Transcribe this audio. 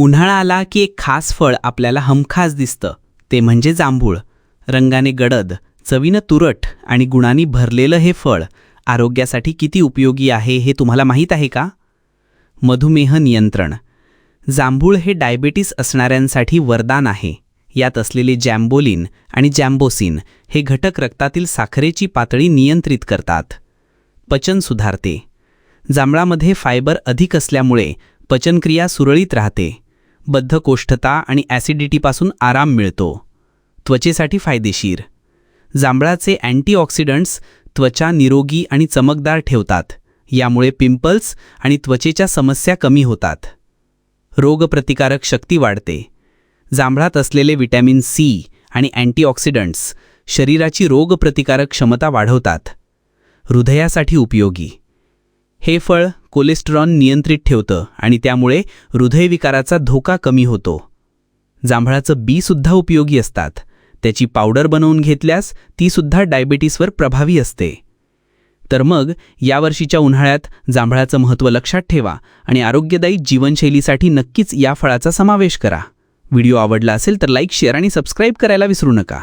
उन्हाळा आला की एक खास फळ आपल्याला हमखास दिसतं. ते म्हणजे जांभूळ. रंगाने गडद चवीनं तुरट आणि गुणांनी भरलेलं हे फळ आरोग्यासाठी किती उपयोगी आहे हे तुम्हाला माहीत आहे का? मधुमेह नियंत्रण. जांभूळ हे डायबेटीस असणाऱ्यांसाठी वरदान आहे. यात असलेले जॅम्बोलिन आणि जॅम्बोसिन हे घटक रक्तातील साखरेची पातळी नियंत्रित करतात. पचन सुधारते. जांभळामध्ये फायबर अधिक असल्यामुळे पचनक्रिया सुरळीत राहते. बद्धकोष्ठता आणि ॲसिडिटीपासून आराम मिळतो. त्वचेसाठी फायदेशीर. जांभळाचे अँटीऑक्सिडंट्स त्वचा निरोगी आणि चमकदार ठेवतात. यामुळे पिंपल्स आणि त्वचेच्या समस्या कमी होतात. रोगप्रतिकारक शक्ती वाढते. जांभळात असलेले विटॅमिन सी आणि अँटीऑक्सिडंट्स शरीराची रोगप्रतिकारक क्षमता वाढवतात. हृदयासाठी उपयोगी. हे फळ कोलेस्ट्रॉन नियंत्रित ठेवतं आणि त्यामुळे हृदयविकाराचा धोका कमी होतो. जांभळाचं बीसुद्धा उपयोगी असतात. त्याची पावडर बनवून घेतल्यास तीसुद्धा डायबिटीसवर प्रभावी असते. तर मग यावर्षीच्या उन्हाळ्यात जांभळाचं महत्त्व लक्षात ठेवा आणि आरोग्यदायी जीवनशैलीसाठी नक्कीच या फळाचा समावेश करा. व्हिडिओ आवडला असेल तर लाईक शेअर आणि सबस्क्राईब करायला विसरू नका.